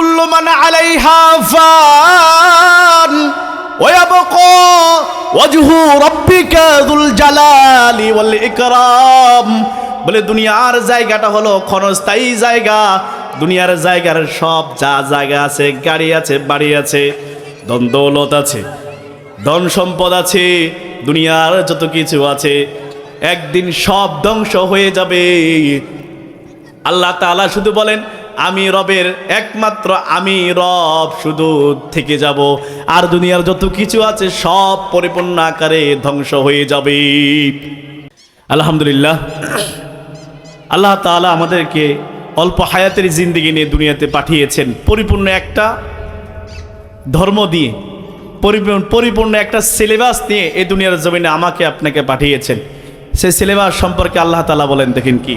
কুল্লু মান আলাইহা ফান, ওয়াবকা ওয়াজহু রাব্বিকা যুল জালালি ওয়াল বলে দুনিয়ার জায়গাটা হলো ক্ষণস্থায়ী জায়গা, দুনিয়ার জায়গার সব যা জায়গা আছে, গাড়ি আছে, বাড়ি আছে, ধন দৌলত আছে, ধন সম্পদ আছে, দুনিয়ার যত কিছু আছে, একদিন সব ধ্বংস হয়ে যাবে। আল্লাহ তাআলা শুধু বলেন আমি রবের একমাত্র, আমি রব শুধু থেকে যাব। আর দুনিয়ার যত কিছু আছে সব পরিপূর্ণ আকারে ধ্বংস হয়ে যাবে। আলহামদুলিল্লাহ। আল্লাহ তাআলা আমাদেরকে অল্প হায়াতের জিন্দিগি নিয়ে দুনিয়াতে পাঠিয়েছেন। পরিপূর্ণ একটা ধর্ম দিয়ে, পরিপূর্ণ পরিপূর্ণ একটা সিলেবাস নিয়ে এই দুনিয়ার জমিনে আমাকে আপনাকে পাঠিয়েছেন। সেই সিলেবাস সম্পর্কে আল্লাহ তালা বলেন, দেখেন কি?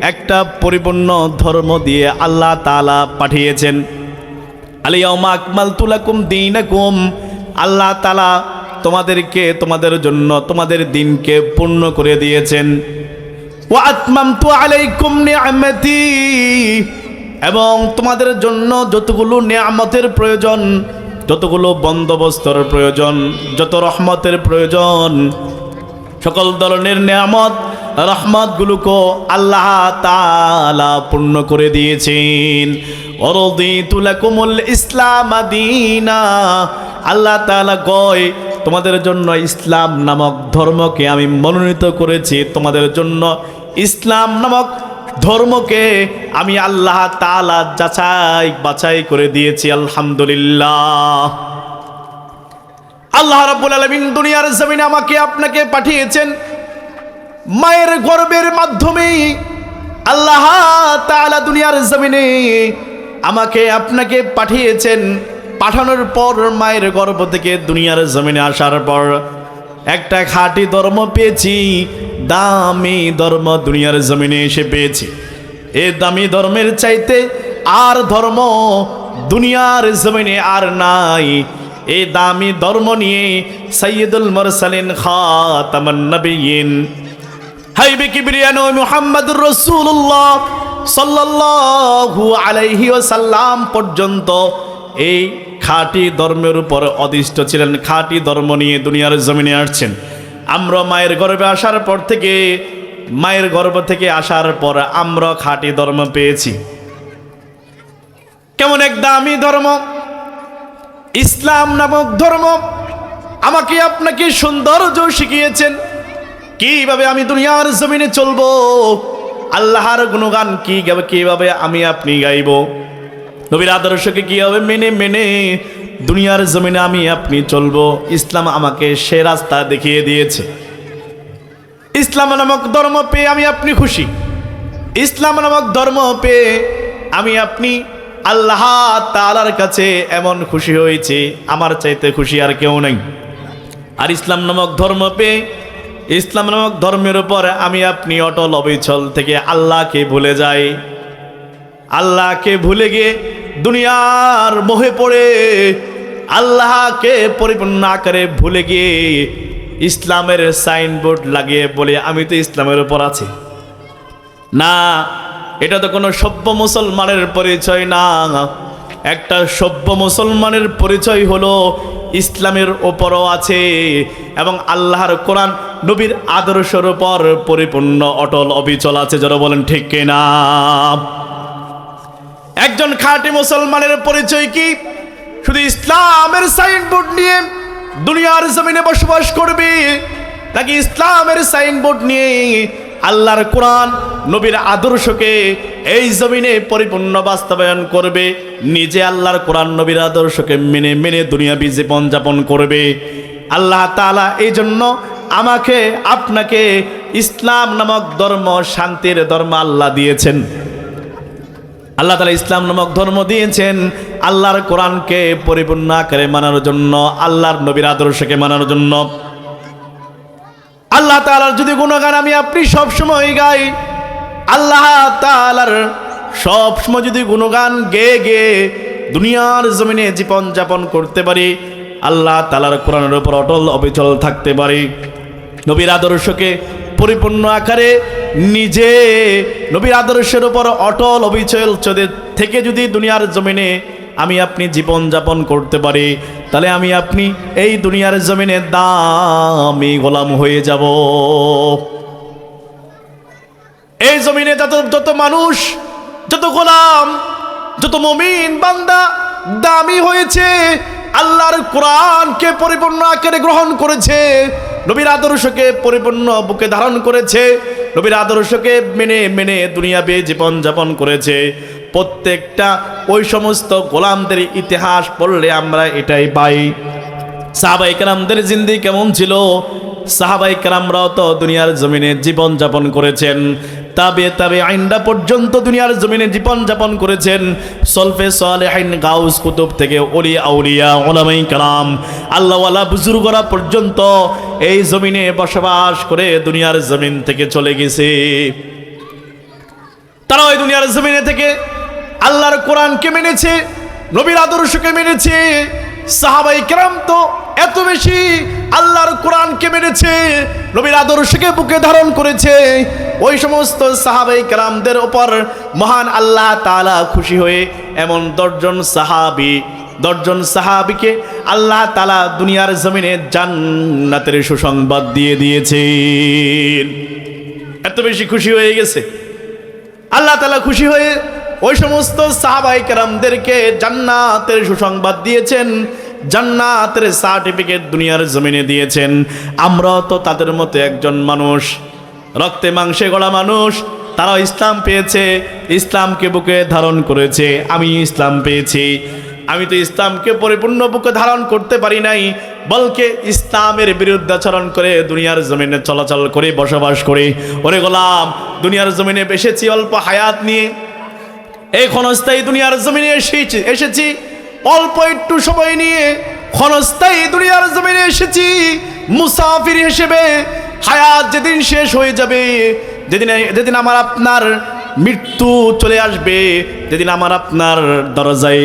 একটা পরিপূর্ণ ধর্ম দিয়ে আল্লাহ তালা পাঠিয়েছেন। আলিয়াউমা আকমাল তুলাকুম দিনাকুম। আল্লাহ তালা তোমাদেরকে তোমাদের জন্য, তোমাদের দিনকে পূর্ণ করে দিয়েছেন। এবং তোমাদের জন্য যতগুলো নিয়ামতের প্রয়োজন, যতগুলো বন্দোবস্তর প্রয়োজন, যত রহমতের প্রয়োজন, সকল ধরনের নিয়ামত রহমতগুলোকে আল্লাহ তাআলা পূর্ণ করে দিয়েছেন। অরদিতু লাকুমুল ইসলাম দীনা। আল্লাহ তাআলা কয়, তোমাদের জন্য ইসলাম নামক ধর্মকে আমি মনোনীত করেছি। তোমাদের জন্য ইসলাম নামক ধর্মকে আমি আল্লাহ তাআলা যাচাই বাছাই করে দিয়েছি। আলহামদুলিল্লাহ। আল্লাহ রাব্বুল আলামিন দুনিয়ার জমিনে আমাকে, আপনাকে পাঠিয়েছেন মায়ের গর্বের মাধ্যমে আল্লাহ তাআলা দুনিয়ার জমিনে আমাকে, আপনাকে পাঠিয়েছেন। পাঠানোর পর মায়ের গর্ব থেকে দুনিয়ার জমিনে আসার পর একটা খাঁটি ধর্ম পেয়েছি, দামি ধর্ম দুনিয়ার জমিনে এসে পেয়েছি। এ দামি ধর্মের চাইতে আর ধর্ম দুনিয়ার জমিনে আর নাই। এই দামি ধর্ম নিয়ে সৈয়দুল মুরসালিন খাতামান নবিয়িন হাইবে কিবরিয়ানো মুহাম্মদুর রসুল্লাহ সাল্লাল্লাহু আলাইহি ওয়াসাল্লাম পর্যন্ত এই খাঁটি ধর্মের উপর অদিষ্ট ছিলেন। খাঁটি ধর্ম নিয়ে দুনিয়ার জমিনে আসছেন। আমরা মায়ের গর্ভে আসার পর থেকে, মায়ের গর্ভ থেকে আসার পর আমরা খাঁটি ধর্ম পেয়েছি। কেমন এক দামি ধর্ম? ইসলাম নামক ধর্ম আমাকে আপনাকে সৌন্দর্য শিখিয়েছেন। কীভাবে আমি দুনিয়ার জমিনে চলবো? আল্লাহর গুণগান কি গাবে কীভাবে আমি আপনি গাইব? নবীর আদর্শকে কীভাবে মেনে মেনে দুনিয়ার জমিনে আমি আপনি চলবো? ইসলাম আমাকে সে রাস্তা দেখিয়ে দিয়েছে। ইসলাম নামক ধর্ম পেয়ে আমি আপনি খুশি। ইসলাম নামক ধর্ম পেয়ে আমি আপনি আল্লাহ তালার কাছে এমন খুশি হয়েছে। আমার চাইতে খুশি আর কেউ নেই। আর ইসলাম নামক ধর্ম পেয়ে ইসলাম নামক ধর্মের উপর আমি আপনি অটল অবিচল থেকে আল্লাহকে ভুলে যাই। আল্লাহকে ভুলে গিয়ে দুনিয়ার মোহে পড়ে আল্লাহকে পরিপূর্ণ আকারে ভুলে গিয়ে ইসলামের সাইনবোর্ড লাগিয়ে বলে, আমি তো ইসলামের উপর আছি। না, এটা তো কোনো সভ্য মুসলমানের পরিচয় না। একটা সভ্য মুসলমানের পরিচয় হলো ইসলামের ওপরও আছে এবং আল্লাহর কোরআন নবীর আদর্শের উপর পরিপূর্ণ অটল অবিচল আছে, যারা বলেন ঠিক কিনা? একজন খাঁটি মুসলমানের পরিচয় কি? শুধু ইসলামের সাইনবোর্ড নিয়ে দুনিয়ার জমিনে বসবাস করবে, নাকি ইসলামের সাইনবোর্ড নিয়ে আল্লাহর কোরআন নবীর আদর্শকে এই জমিনে পরিপূর্ণ বাস্তবায়ন করবে, নিজে আল্লাহর কোরআন নবীর আদর্শকে মেনে মেনে দুনিয়াবি জীবন যাপন করবে? আল্লাহ তাআলা এই জন্য আমাকে, আপনাকে ইসলাম নামক ধর্ম, শান্তির ধর্ম আল্লাহ দিয়েছেন। আল্লাহ তালা ইসলাম নামক ধর্ম দিয়েছেন আল্লাহর কোরআনকে পরিপূর্ণ আকারে মানার জন্য, আল্লাহর নবীর আদর্শকে মানার জন্য। আল্লাহ তালার যদি গুণগান আমি আপনি সব সময় গাই, আল্লাহ তাআলার সব সময় যদি গুণগান গেয়ে গেয়ে দুনিয়ার জমিনে জীবন যাপন করতে পারি, আল্লাহ তালার কোরআনের উপর অটল অবিচল থাকতে পারি। নবীর আদর্শকে পরিপূর্ণ আকারে নিজে, নবীর আদর্শের উপর অটল অবিচল চলে- থেকে যদি দুনিয়ার জমিনে আমি আপনি জীবন যাপন করতে পারি, তাহলে আমি আপনি এই দুনিয়ার জমিনে দামি গোলাম হয়ে যাব। এই জমিনে যত যত মানুষ, যত গোলাম, যত মমিন বান্দা দামি হয়েছে, আল্লাহর কোরআনকে পরিপূর্ণ আকারে গ্রহণ করেছে নবীর আদর্শকে পরিপূর্ণ বুকে ধারণ করেছে, নবীর আদর্শকে মেনে মেনে দুনিয়াবে জীবন যাপন করেছে। প্রত্যেকটা ওই সমস্ত গোলামদের ইতিহাস পড়লে আমরা এটাই পাই। সাহাবাই কালামদের জিন্দি কেমন ছিল? সাহাবাই কালামরাও তো দুনিয়ার জমিনে জীবনযাপন করেছেন। তাবে তাবে আইনটা পর্যন্ত দুনিয়ার জমিনে জীবন যাপন করেছেন। সলফে সালেহাইন গাউস কুতুব থেকে ওলি আউলিয়া, ওলামাই কালাম, আল্লাহওয়ালা বুজুর্গরা পর্যন্ত এই জমিনে বসবাস করে দুনিয়ার জমিন থেকে চলে গেছে। তারা ওই দুনিয়ার জমিনে থেকে আল্লাহর কোরআনকে মেনেছে, নবীর আদর্শকে মেনেছে, সাহাবাই কেরাম তো এত বেশি আল্লাহর কোরআনকে মেরেছে নবীর আদর্শকে বুকে ধারণ করেছে, ওই সমস্ত সাহাবাই কেরামদের ওপর মহান আল্লাহ তাআলা খুশি হয়ে এমন দশজন সাহাবি, দশজন সাহাবিকে আল্লাহ তালা দুনিয়ার জমিনে জান্নাতের সুসংবাদ দিয়ে দিয়েছেন। এত বেশি খুশি হয়ে গেছে। আল্লাহ তালা খুশি হয়ে ওই সমস্ত সাহাবাই কেরামদেরকে জান্নাতের সুসংবাদ দিয়েছেন। জান্নাতের সার্টিফিকেট দুনিয়ার জমিনে দিয়েছেন। আমরাও তো তাদের মতো একজন মানুষ, রক্তে মাংসে গড়া মানুষ, তারা ইসলাম পেয়েছে, ইসলামকে বুকে ধারণ করেছে, আমি ইসলাম পেয়েছি। আমি তো ইসলামকে পরিপূর্ণ বুকে ধারণ করতে পারি নাই, বলকে ইসলামের বিরুদ্ধাচরণ করে দুনিয়ার জমিনে চলাচল করে, বসবাস করে। ওরে গোলাম, দুনিয়ার জমিনে বেসেছি অল্প হায়াত নিয়ে এই ক্ষণস্থায়ী দুনিয়ার জমিনে এসেছি এসেছি। অল্প একটু সময় নিয়ে ক্ষণস্থায়ী দুনিয়ার জমিনে এসেছি। মুসাফির হিসেবে হায়াত যেদিন শেষ হয়ে যাবে, যেদিন যেদিন আমার আপনার মৃত্যু চলে আসবে, যেদিন আমার আপনার দরজায়,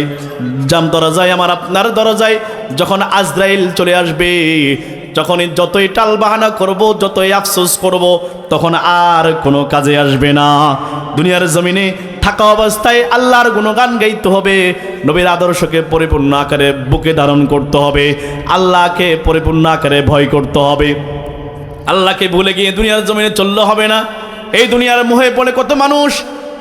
জাম দরজায়, আমার আপনার দরজায় যখন আজরাইল চলে আসবে, যখনই যতই টাল বাহানা করব, যতই আফসোস করব, তখন আর কোনো কাজে আসবে না। দুনিয়ার জমিনে থাকা অবস্থায় আল্লাহর গুণগান গাইতে হবে। নবীর আদর্শকে পরিপূর্ণ আকারে বুকে ধারণ করতে হবে। আল্লাহকে পরিপূর্ণ আকারে ভয় করতে হবে। আল্লাহকে ভুলে গিয়ে দুনিয়ার জমিনে চললে হবে না। এই দুনিয়ার মোহে পড়ে কত মানুষ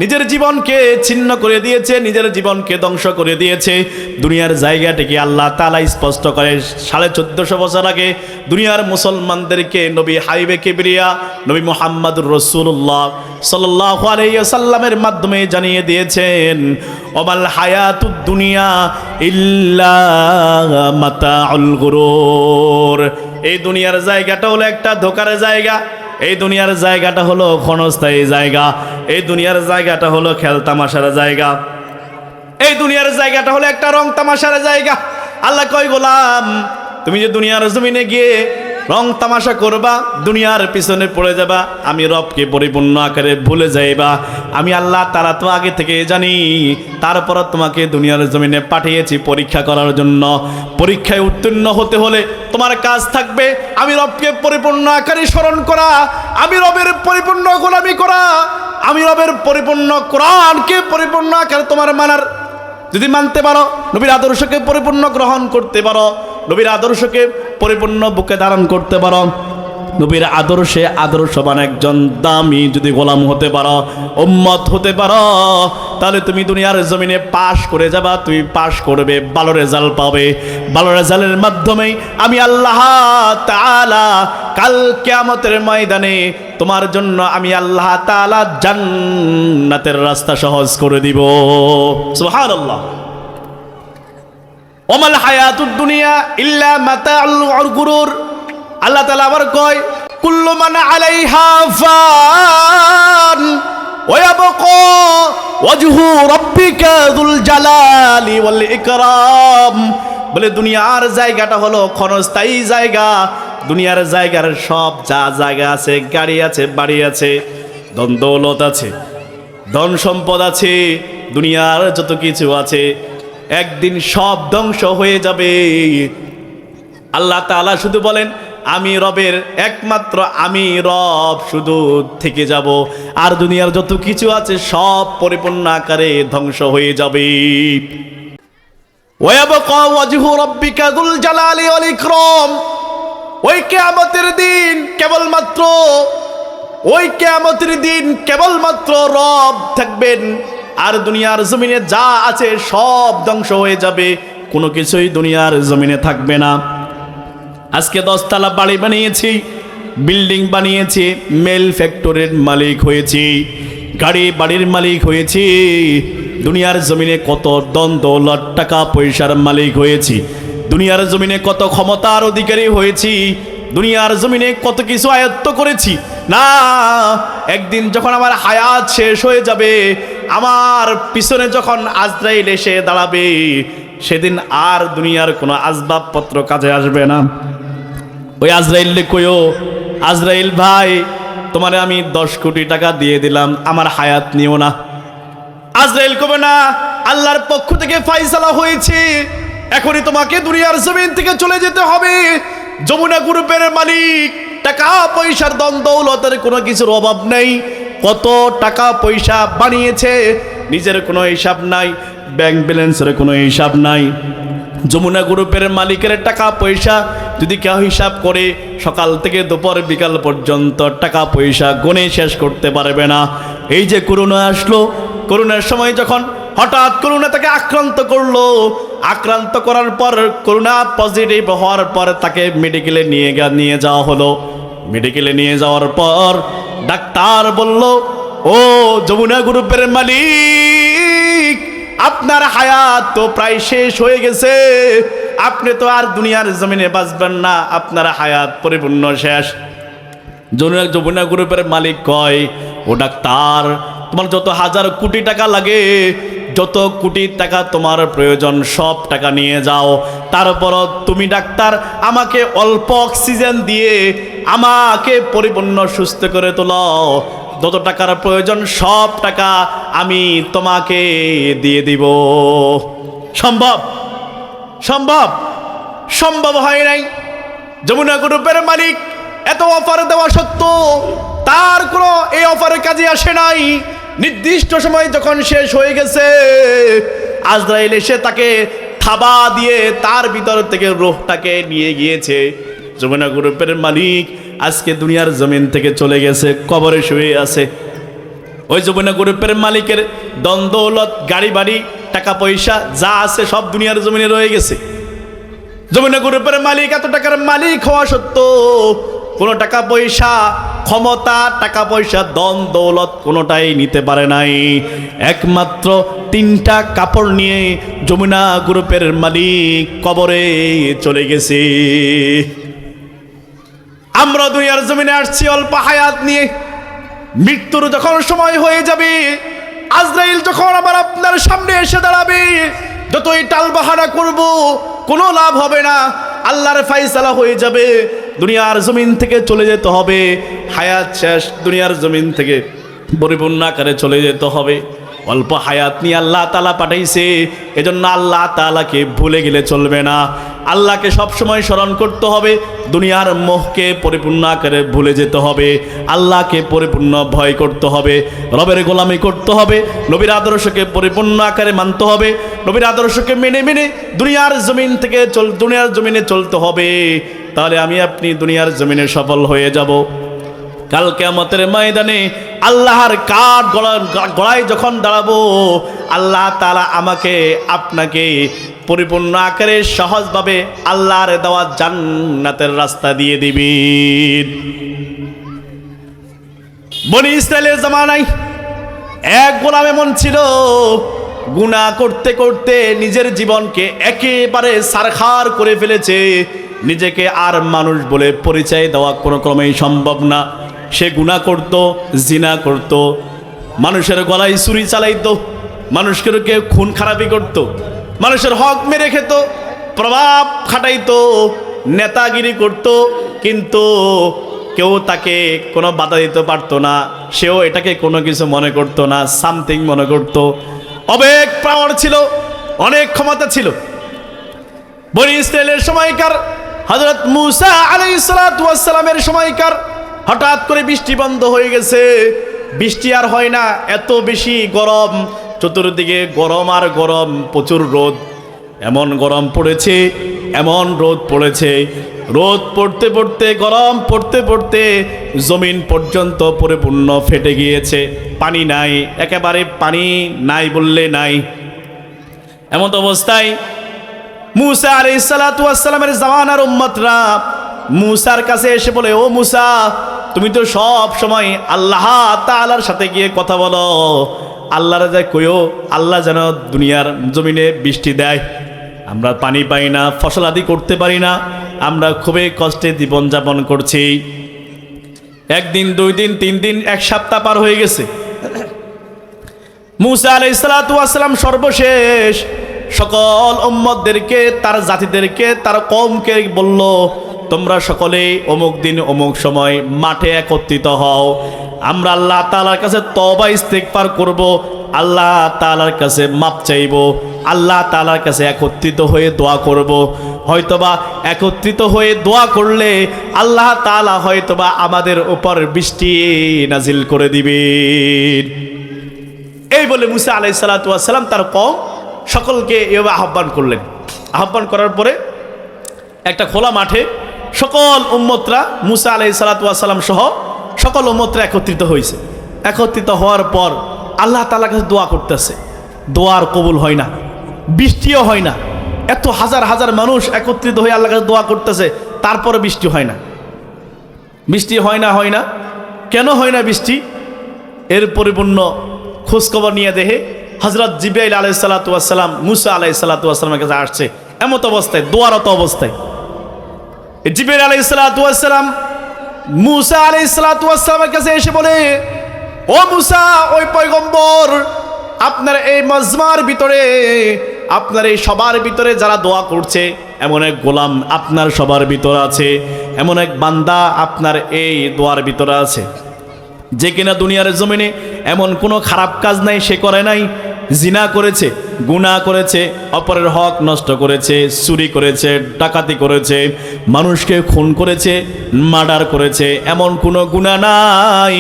নিজের জীবনকে ছিন্ন করে দিয়েছে, নিজের জীবনকে ধ্বংস করে দিয়েছে। দুনিয়ার জায়গাটিকে আল্লাহ তালা স্পষ্ট করে, সাড়ে চোদ্দশো বছর আগে দুনিয়ার মুসলমানদেরকে নবী হাইবে কেবরিয়া, নবী মোহাম্মদুর রসুল্লাহ সাল্লাহ মাধ্যমে জানিয়ে দিয়েছেন অমাল হায়াতুদ দুনিয়া ইল্লা গুরুর। এই দুনিয়ার জায়গাটা হলো একটা ধোকার জায়গা। এই দুনিয়ার জায়গাটা হলো ক্ষণস্থায়ী জায়গা। এই দুনিয়ার জায়গাটা হলো খেলতামাশার জায়গা। এই দুনিয়ার জায়গাটা হলো একটা রং তামাশার জায়গা। আল্লাহ কয়, গোলাম, তুমি যে দুনিয়ার জমিনে গিয়ে রং তামাশা করবা, দুনিয়ার পিছনে পড়ে যাবা, আমি রবকে পরিপূর্ণ আকারে ভুলে যাইবা। আমি আল্লাহ তারা তো আগে থেকে জানি, তারপর তোমাকে দুনিয়ার জমিনে পাঠিয়েছি পরীক্ষা করার জন্য। পরীক্ষায় উত্তীর্ণ হতে হলে তোমার কাজ থাকবে, আমি রবকে পরিপূর্ণ আকারে স্মরণ করা, আমি রবের পরিপূর্ণ গোলামি করা, আমি রবের পরিপূর্ণ কোরআনকে পরিপূর্ণ আকারে তোমার মানার। যদি মানতে পারো, নবীর আদর্শকে পরিপূর্ণ গ্রহণ করতে পারো নবীর আদর্শকে পরিপূর্ণ বুকে ধারণ করতে পারো। নবীর আদর্শে আদর্শবান একজন দামি যদি গোলাম হতে পারো, উম্মত হতে পারো, তাহলে তুমি দুনিয়ার জমিনে পাশ করে যাবা, তুমি পাশ করবে, ভালো রেজাল্ট পাবে। ভালো রেজাল্টের মাধ্যমেই আমি আল্লাহ তাআলা কাল কিয়ামতের ময়দানে তোমার জন্য আমি আল্লাহ তাআলা জান্নাতের রাস্তা সহজ করে দিব। সুবহানাল্লাহ। ওমাল হায়াতুদ দুনিয়া ইল্লা মাতা আল্লুর গুরুর। আল্লাহ তালা আবার কয়, কুল্লু মান আলাইহা ফান ওয়াবকা ওয়াজহু রাব্বিকা যুল জালালি ওয়াল ইকরাম। বলে, দুনিয়ার জায়গাটা হলো ক্ষণস্থায়ী জায়গা। দুনিয়ার জায়গার সব যা জায়গা আছে, গাড়ি আছে, বাড়ি আছে দন্দৌলত আছে, ধন সম্পদ আছে, দুনিয়ার যত কিছু আছে একদিন সব ধ্বংস হয়ে যাবে। আল্লাহ তাআলা শুধু বলেন, আমি রবের একমাত্র, আমি রব শুধু থেকে যাব। আর দুনিয়ার যত কিছু আছে সব পরিপূর্ণ আকারে ধ্বংস হয়ে যাবে। দিন কেবলমাত্র দিন কেবলমাত্র রব থাকবেন। আর দুনিয়ার জমিনে যা আছে সব ধ্বংস হয়ে যাবে। কোনো কিছুই দুনিয়ার জমিনে থাকবে না। আজকে দশতলা বাড়ি বানিয়েছি, বিল্ডিং বানিয়েছি, মেল ফ্যাক্টরির মালিক হয়েছি, গাড়ি বাড়ির মালিক হয়েছি, দুনিয়ার জমিনে কত দ্বন্দ্ব দৌলত টাকা পয়সার মালিক হয়েছি, দুনিয়ার জমিনে কত ক্ষমতার অধিকারী হয়েছি, দুনিয়ার জমিনে কত কিছু আয়ত্ত করেছি। না, একদিন যখন আমার হায়াত শেষ হয়ে যাবে আমার পিছনে যখন আজরাইল এসে দাঁড়াবে, সেদিন আর দুনিয়ার কোনো আসবাবপত্র কাজে আসবে না। ওই আজরাইল কইও, আজরাইল ভাই, তোমারে আমি দশ কোটি টাকা দিয়ে দিলাম, আমার হায়াত নিও না। আজরাইল কবে না, আল্লাহর পক্ষ থেকে ফাইসালা হয়েছে। এখনই তোমাকে দুনিয়ার জমিন থেকে চলে যেতে হবে। যমুনা গ্রুপের মালিক টাকা পয়সার দ্বন্দ্বলতের কোনো কিছুর অভাব নেই। কত টাকা পয়সা বানিয়েছে, নিজের কোনো হিসাব নাই ব্যাংক ব্যালেন্সের কোনো হিসাব নাই। যমুনা গ্রুপের মালিকের টাকা পয়সা, যদি কেউ হিসাব করে, সকাল থেকে দুপুর বিকাল পর্যন্ত টাকা পয়সা গনে শেষ করতে পারবে না। এই যে করোনা আসলো করোনার সময় যখন হঠাৎ করোনা তাকে আক্রান্ত করল, আক্রান্ত করার পর করোনা পজিটিভ হওয়ার পর তাকে মেডিকেলে নিয়ে নিয়ে যাওয়া হলো। মেডিকেলে নিয়ে যাওয়ার পর ডাক্তার বলল, ও যমুনা গ্রুপের মালিক, আপনার হায়াত তো প্রায় শেষ হয়ে গেছে। আপনি তো আর দুনিয়ার জমিনে বাঁচবেন না, আপনার হায়াত পরিপূর্ণ শেষ। যমুনা যমুনা গ্রুপের মালিক কয়, ও ডাক্তার, তোমার যত হাজার কোটি টাকা লাগে যত কোটি টাকা তোমার প্রয়োজন, সব টাকা নিয়ে যাও। তারপরও তুমি ডাক্তার, আমাকে অল্প অক্সিজেন দিয়ে আমাকে পরিপূর্ণ সুস্থ করে তোলো। যত টাকার প্রয়োজন, সব টাকা আমি তোমাকে দিয়ে দিব। সম্ভব? সম্ভব? সম্ভব হয় নাই। যমুনা গ্রুপের মালিক, এত অফার দেওয়া সত্ত্বেও তার কোনো এই অফারের কাজে আসে নাই। নির্দিষ্ট সময় যখন শেষ হয়ে গেছে, আজরাইল এসে তাকে থাবা দিয়ে তার ভিতর থেকে রোহটাকে নিয়ে গিয়েছে। যমুনা গ্রুপের মালিক আজকে দুনিয়ার জমিন থেকে চলে গেছে, কবরে শুয়ে আছে। ওই যমুনা গ্রুপের মালিকের দ্বন্দ্বলত গাড়ি বাড়ি টাকা পয়সা যা আছে সব দুনিয়ার জমিনে রয়ে গেছে। যমুনা গ্রুপের মালিক, এত টাকার মালিক হওয়া সত্ত্বেও কোনো টাকা পয়সা ক্ষমতা, টাকা পয়সা দন দৌলত কোনোটাই নিতে পারে নাই। একমাত্র তিনটা কাপড় নিয়ে যমুনা গ্রুপের মালিক কবরে চলে গেছে। আমরা দুনিয়ার জমিনে আসছি অল্প হায়াত নিয়ে। মৃত্যুর যখন সময় হয়ে যাবে, আজরাইল যখন আবার আপনার সামনে এসে দাঁড়াবে, যতই টাল বাহারা করব, কোনো লাভ হবে না। আল্লাহর ফাইসালা হয়ে যাবে। দুনিয়ার জমিন থেকে চলে যেতে হবে। হায়াত শেষ, দুনিয়ার জমিন থেকে পরিপূর্ণ আকারে চলে যেতে হবে। অল্প হায়াত নিয়ে আল্লাহ তালা পাঠাইছে, এজন্য আল্লাহ তালাকে ভুলে গেলে চলবে না। আল্লাহকে সবসময় স্মরণ করতে হবে, দুনিয়ার মোহকে পরিপূর্ণ আকারে ভুলে যেতে হবে। আল্লাহকে পরিপূর্ণ ভয় করতে হবে, রবের গোলামি করতে হবে, নবীর আদর্শকে পরিপূর্ণ আকারে মানতে হবে, নবীর আদর্শকে মেনে মেনে দুনিয়ার জমিন থেকে চল, দুনিয়ার জমিনে চলতে হবে। তাহলে আমি আপনি দুনিয়ার জমিনে সফল হয়ে যাব। কাল কেমতের ময়দানে আল্লাহর কাঠ গলায় যখন দাঁড়াবো, আল্লাহ তালা আমাকে আপনাকে পরিপূর্ণ আকারে সহজভাবে আল্লাহর দেওয়া জান্নাতের রাস্তা দিয়ে দিবেন বনি ইসরায়েলের জামানায় এক গোলাম এমন ছিল গুণা করতে করতে নিজের জীবনকে একেবারে সারখার করে ফেলেছে। নিজেকে আর মানুষ বলে পরিচয় দেওয়া কোনো ক্রমেই সম্ভব না। সে গুণা করত, জিনা করত, মানুষের গলায় ছুরি চালাইত, মানুষকে খুন খারাপি করত, মানুষের হক মেরে খেত, প্রভাব খাটাইত, নেতাগিরি করত, কিন্তু কেউ তাকে কোনো বাধা দিতে পারতো না, সেও এটাকে কোনো কিছু মনে করতো না, সামথিং মনে করত। অবেগ পাওয়ার ছিল, অনেক ক্ষমতা ছিল। বনি ইসরায়েলের সময়কার হজরত মুসা আলাই সালামের সময়কার হঠাৎ করে বৃষ্টি বন্ধ হয়ে গেছে। বৃষ্টি আর হয় না, এত বেশি গরম। চতুর্দিকে গরম আর গরম, প্রচুর রোদ। এমন গরম পড়েছে, এমন রোদ পড়েছে। রোদ পড়তে পড়তে, গরম পড়তে পড়তে জমিন পর্যন্ত পরিপূর্ণ ফেটে গিয়েছে। পানি নাই, একেবারে পানি নাই বললে নাই। এমন অবস্থায় মুসা আলাই সালাতামের জামানার উম্মতরা মুসার কাছে এসে বলে, ও মুসা, তুমি তো সব সময় আল্লাহ তালার সাথে গিয়ে কথা বলো। আল্লাহর যা কইও, আল্লাহ যেন দুনিয়ার জমিনে বৃষ্টি দেয়। আমরা পানি পাই না, ফসল আদি করতে পারি না। আমরা খুবই কষ্টে জীবনযাপন করছি। একদিন, দুই দিন, তিন দিন, এক সপ্তাহ পার হয়ে গেছে। মুসা আলাই সালাতাম সর্বশেষ সকল উম্মতদেরকে, তার জাতিদেরকে, তার কমকে বলল, তোমরা সকলেই অমুক দিন অমুক সময় মাঠে একত্রিত হও। আমরা আল্লাহ তালার কাছে তবা ইস্তেকবার করব। আল্লাহ তালার কাছে মাপ চাইব। আল্লাহ তালার কাছে একত্রিত হয়ে দোয়া করব। হয়তোবা একত্রিত হয়ে দোয়া করলে আল্লাহ তালা হয়তোবা আমাদের উপর বৃষ্টি নাজিল করে দিবেন। এই বলে মুসা আলাই সালাতাম তার কম সকলকে এভাবে আহ্বান করলেন। আহ্বান করার পরে একটা খোলা মাঠে সকল উম্মতরা মুসা আলাই সালাতাম সহ সকল উম্মতরা একত্রিত হয়েছে। একত্রিত হওয়ার পর আল্লাহ তালা কাছে দোয়া করতেছে। দোয়ার কবুল হয় না, বৃষ্টিও হয় না। এত হাজার হাজার মানুষ একত্রিত হয়ে আল্লাহ কাছে দোয়া করতেছে তারপরে বৃষ্টি হয় না। বৃষ্টি হয় না হয় না। কেন হয় না বৃষ্টি? এর পরিপূর্ণ খোঁজখবর নিয়ে দেখে হজরত জিবাইল আলাই সালাতাম মুসা আলাই সালাতামের কাছে আসছে। এমত অবস্থায়, দোয়ারত অবস্থায়। জিবের আলাই সালাতাম মুসা আলাই সালাতামের কাছে এসে বলে, ও মুসা, ওই পয়গম্বর, আপনার এই মজমার ভিতরে, আপনার এই সবার ভিতরে যারা দোয়া করছে, এমন এক গোলাম আপনার সবার ভিতরে আছে, এমন এক বান্দা আপনার এই দোয়ার ভিতরে আছে। যে কিনা দুনিয়ার জমিনে এমন কোনো খারাপ কাজ নাই, সে করে নাই জিনা করেছে গুণা করেছে, অপরের হক নষ্ট করেছে, চুরি করেছে, ডাকাতি করেছে, মানুষকে খুন করেছে, মার্ডার করেছে, এমন কোনো গুণা নাই।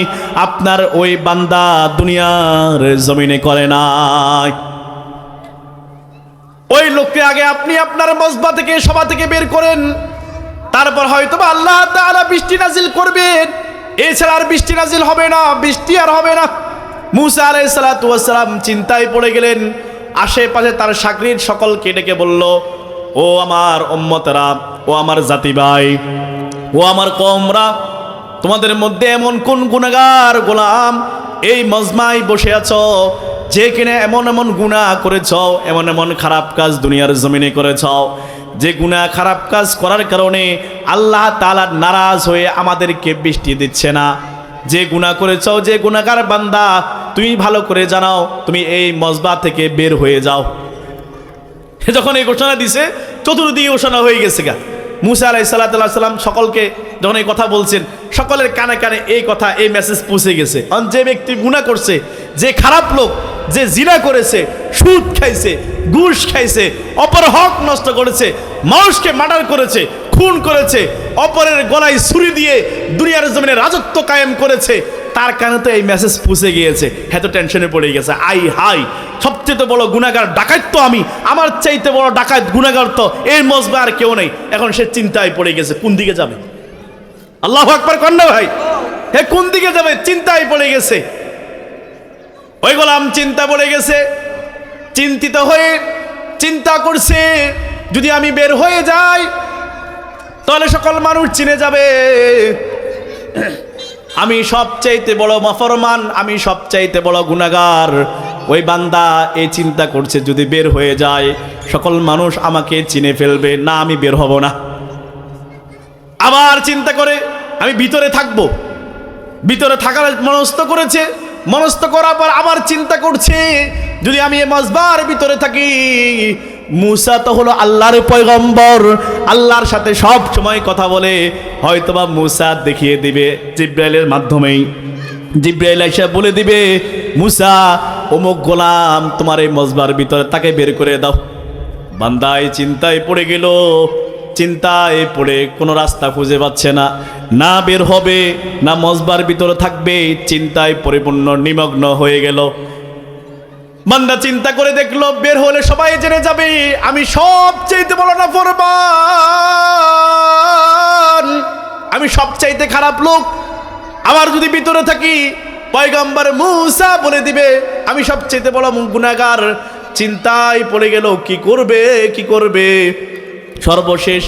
আপনার ওই বান্দা দুনিয়ার জমিনে করে নাই। ওই লোককে আগে আপনি আপনার মসবা থেকে, সভা থেকে বের করেন। তারপর হয়তো বা আল্লাহ বৃষ্টি নাজিল করবেন। এছাড়া আর বৃষ্টি নাজিল হবে না, বৃষ্টি আর হবে না। মুসা আলাই সালাতাম চিন্তায় পড়ে গেলেন। আশেপাশে তার সাকরির সকলকে ডেকে বলল, ও আমার ওম্মতরা ও আমার জাতি ভাই ও আমার কমরা তোমাদের মধ্যে এমন কোন গুণাগার গোলাম এই মজমায় বসে আছো, যে কিনা এমন এমন গুণা করেছ, এমন এমন খারাপ কাজ দুনিয়ার জমিনে করেছ? যে গুণা খারাপ কাজ করার কারণে আল্লাহ তালা নারাজ হয়ে আমাদেরকে বৃষ্টি দিচ্ছে না। যে গুণা করেছ, যে গুণাগার বান্দা তুমি ভালো করে জানাও, তুমি এই মজবা থেকে বের হয়ে যাও। যখন এই ঘোষণা দিছে, চতুর্দিকে ঘোষণা হয়ে গেছে গা। মুসা আলাই সাল্লাহ সাল্লাম সকলকে যখন এই কথা বলছেন, সকলের কানে কানে এই কথা, এই মেসেজ পৌঁছে গেছে। কারণ যে ব্যক্তি গুণা করছে, যে খারাপ লোক, যে জিনা করেছে, সুদ খাইছে, ঘুষ খাইছে, অপর হক নষ্ট করেছে, মানুষকে মার্ডার করেছে, খুন করেছে, অপরের গলায় ছুরি দিয়ে দুনিয়ার জমিনে রাজত্ব কায়েম করেছে তার কারণে তো এই মেসেজ পুষে গিয়েছে এত টেনশনে পড়ে গেছে। আই হাই, সবচেয়ে বড় গুণাগার ডাকাত তো আমি, আমার চাইতে বড় ডাকাত গুণাগার তো এর মজবা আর কেউ নেই। এখন সে চিন্তায় পড়ে গেছে, কোন দিকে যাবে? আল্লাহ আকবার কন্যা ভাই। হে কোন দিকে যাবে? চিন্তায় পড়ে গেছে। ওই গোলাম চিন্তা পড়ে গেছে, চিন্তিত হয়ে চিন্তা করছে, যদি আমি বের হয়ে যাই, তাহলে সকল মানুষ চিনে যাবে। আমি সবচাইতে বড় মফরমান, আমি সবচাইতে বড় গুণাগার ওই বান্দা এই চিন্তা করছে, যদি বের হয়ে যায়, সকল মানুষ আমাকে চিনে ফেলবে। না, আমি বের হব না। আবার চিন্তা করে, আমি ভিতরে থাকব। ভিতরে থাকার মনস্থ করেছে। মনস্থ করার পর আবার চিন্তা করছে, যদি আমি এ মজবার ভিতরে থাকি মুসা তো হলো আল্লাহর পয়গম্বর। আল্লাহর সাথে সব সময় কথা বলে, হয়তোবা মুসা দেখিয়ে দিবে জিব্রাইলের মাধ্যমেই। জিব্রাইল এসে বলে দিবে, মুসা, অমুক গোলাম তোমার এই মজবার ভিতরে তাকে বের করে দাও। বান্দায় চিন্তায় পড়ে গেল। চিন্তায় পড়ে কোনো রাস্তা খুঁজে পাচ্ছে না। না বের হবে, না মজবার ভিতরে থাকবে, চিন্তায় পরিপূর্ণ নিমগ্ন হয়ে গেল। বান্দা চিন্তা করে দেখল, বের হলে সবাই জেনে যাবে, আমি সব চাইতে বলো না ফরমান আমি সব চাইতে খারাপ লোক। আবার যদি ভিতরে থাকি, পয়গম্বর মুসা বলে দিবে, আমি সবচেয়ে বড় গুণাগার চিন্তায় পড়ে গেল, কি করবে কি করবে? সর্বশেষ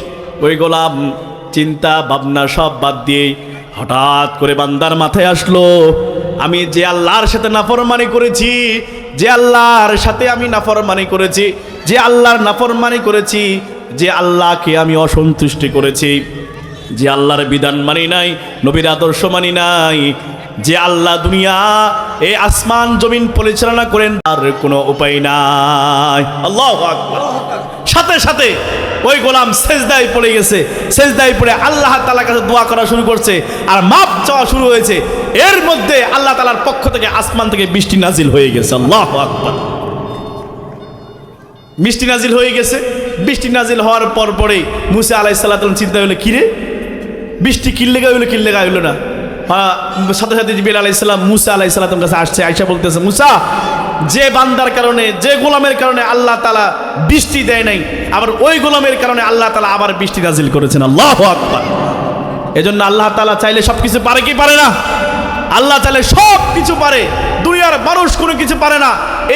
ওই গোলাম চিন্তা, ভাবনা সব বাদ দিয়ে হঠাৎ করে বান্দার মাথায় আসলো, আমি যে আল্লাহর সাথে নাফরমানি করেছি যে আল্লাহর সাথে আমি নাফরমানি করেছি, যে আল্লাহর নাফরমানি করেছি, যে আল্লাহকে আমি অসন্তুষ্টি করেছি, যে আল্লাহর বিধান মানি নাই, নবীর আদর্শ মানি নাই, যে আল্লাহ দুনিয়া এই আসমান জমিন পরিচালনা করেন, তার কোনো উপায় নাই। আল্লাহ সাথে সাথে ওই গোলাম সেজদায় পড়ে গেছে, সেজদায় পড়ে আল্লাহ তালা কাছে দোয়া করা শুরু করছে, আর মাপ চাওয়া শুরু হয়েছে। এর মধ্যে আল্লাহ তালার পক্ষ থেকে আসমান থেকে বৃষ্টি নাজিল হয়ে গেছে। আল্লাহ আকবার। বৃষ্টি নাজিল হয়ে গেছে। বৃষ্টি নাজিল হওয়ার পর পরে মুসা আলাই সাল্লাহ চিন্তা হলো কিরে? বৃষ্টি কিল্লে গাইলো কিল্লে গাইলো না? হ্যাঁ সাথে সাথে জিবিল আলাইসাল্লাম মুসা আলাই সাল্লাম কাছে আসছে আয়সা বলতেছে, মুসা, যে বান্দার কারণে, যে গোলামের কারণে আল্লাহ তালা বৃষ্টি দেয় নাই, আবার ওই গোলামের কারণে আল্লাহ তালা আবার বৃষ্টি নাজিল করেছেন। আল্লাহ আকবার। এজন্য আল্লাহ তালা চাইলে সব কিছু পারে কি পারে না? আল্লাহ চাইলে সব কিছু পারে। দুনিয়ার মানুষ কোনো কিছু পারে না।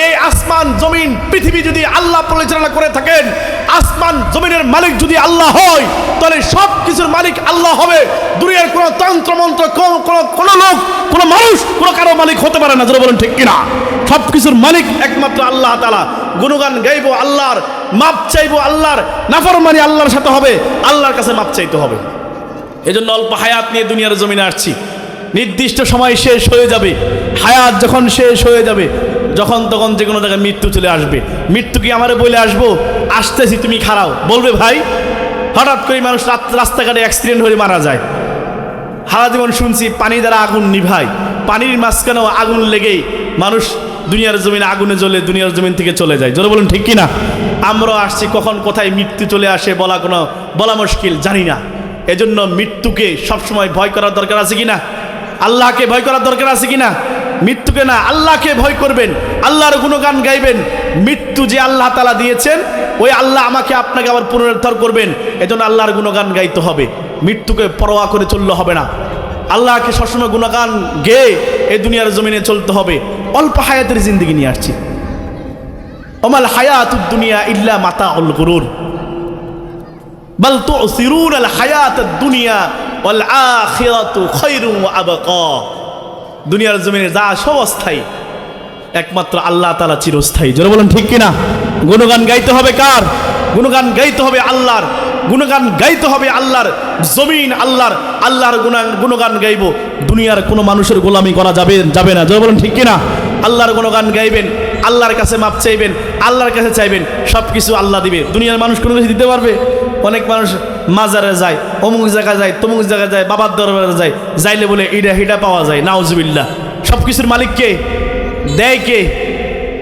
এই আসমান, জমিন, পৃথিবী যদি আল্লাহ পরিচালনা করে থাকেন, আসমান, জমিনের মালিক যদি আল্লাহ হয়, তাহলে সব কিছুর মালিক আল্লাহ হবে। দুনিয়ার কোনো তন্ত্রমন্ত্র কোনো লোক, কোনো মানুষ, কোনো কারও মালিক হতে পারে না। যারা বলেন ঠিক কিনা? সব কিছুর মালিক একমাত্র আল্লাহ তালা গুণগান গাইব আল্লাহর, মাপ চাইব আল্লাহর, নাফরমানি আল্লাহর সাথে হবে। আল্লাহর কাছে মাপ চাইতে হবে। এজন্য অল্প হায়াত নিয়ে দুনিয়ার জমিনে আসছি। নির্দিষ্ট সময় শেষ হয়ে যাবে। হায়াত যখন শেষ হয়ে যাবে, যখন তখন যে কোনো জায়গায় মৃত্যু চলে আসবে। মৃত্যু কি আমারে বলে আসব? আসতেছি, তুমি খারাও। বলবে, ভাই, হঠাৎ করে মানুষ রাস্তাঘাটে অ্যাক্সিডেন্ট হয়ে মারা যায়। সারা জীবন শুনছি পানি দ্বারা আগুন নিভায়। পানির মাঝখানেও আগুন লেগেই মানুষ দুনিয়ার জমিনে আগুনে জ্বলে দুনিয়ার জমিন থেকে চলে যায়। জোরে বলুন, ঠিক কিনা? আমরাও আসছি, কখন কোথায় মৃত্যু চলে আসে বলা কোনো, বলা মুশকিল, জানি না। এজন্য মৃত্যুকে সবসময় ভয় করার দরকার আছে কিনা? আল্লাহকে ভয় করার দরকার আছে কিনা? মৃত্যুকে না, আল্লাহকে ভয় করবেন, আল্লাহর গুণগান গাইবেন। মৃত্যু যে আল্লাহ তালা দিয়েছেন, ওই আল্লাহ আমাকে আপনাকে আবার পুনরুদ্ধার করবেন। এজন্য আল্লাহর গুণগান গাইতে হবে। মৃত্যুকে পরোয়া করে চললে হবে না। আল্লাহকে সবসময় গুণগান গেয়ে এই দুনিয়ার জমিনে চলতে হবে। অল্প হায়াতের জিন্দগি নিয়ে আসছি। অমাল হায়াত দুনিয়া ইল্লা মাতা অল গরুর। বল তো সিরুন আল হায়াত দুনিয়া ওয়াল আখিরাতু ওয়া আবকা। দুনিয়ার জমিনে যা সব অস্থায়ী, একমাত্র আল্লাহ তালা চিরস্থায়ী। জোরে বলেন ঠিক কিনা? গুণগান গাইতে হবে কার? গুণগান গাইতে হবে আল্লাহর। গুণগান গাইতে হবে আল্লাহর। জমিন আল্লাহর। আল্লাহর গুণান গুণগান গাইব। দুনিয়ার কোনো মানুষের গোলামি করা যাবে যাবে না। জোরে বলেন ঠিক কিনা? আল্লাহর গুণগান গাইবেন, আল্লাহর কাছে মাপ চাইবেন, আল্লাহর কাছে চাইবেন সব কিছু আল্লাহ দিবে। দুনিয়ার মানুষ কোনো কিছু দিতে পারবে? অনেক মানুষ মাজারে যায়, অমুক জায়গায় যায়, তমুক জায়গায় যায়, বাবার দরবারে যায়, যাইলে বলে ইডা হিডা পাওয়া যায়, নাউজুবিল্লাহ। সব কিছুর মালিক কে? দেয় কে?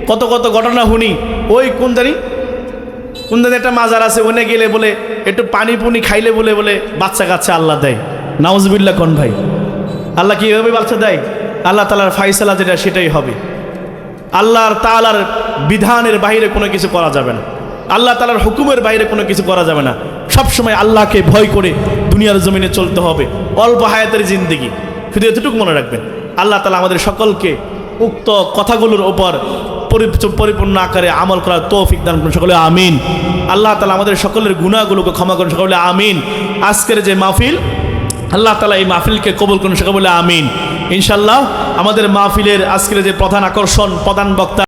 কত কত ঘটনা শুনি। ওই কোন জানি? কোন জানি একটা মাজার আছে, ওনে গেলে বলে, একটু পানি পুনি খাইলে বলে বলে বাচ্চা কাচ্চা আল্লাহ দেয়। নাউজবিল্লা কোন ভাই? আল্লাহ কি এভাবে বাচ্চা দেয়? আল্লাহ তালার ফাইসালা যেটা, সেটাই হবে। আল্লাহর তালার বিধানের বাইরে কোনো কিছু করা যাবে না। আল্লাহ তালার হুকুমের বাইরে কোনো কিছু করা যাবে না। সবসময় আল্লাহকে ভয় করে দুনিয়ার জমিনে চলতে হবে। অল্প হায়াতের জিন্দিগি। শুধু এতটুকু মনে রাখবেন, আল্লাহ তালা আমাদের সকলকে উক্ত কথাগুলোর ওপর পরিপূর্ণ আকারে আমল করার তৌফিক দান করুন সকলে, আমিন। আল্লাহ তালা আমাদের সকলের গুণাগুলোকে ক্ষমা করুন সকলে, আমিন। আজকের যে মাহফিল, আল্লাহ তালা এই মাহফিলকে কবুল করুন সকলে, আমিন। ইনশাল্লাহ আমাদের মাহফিলের আজকের যে প্রধান আকর্ষণ, প্রধান বক্তা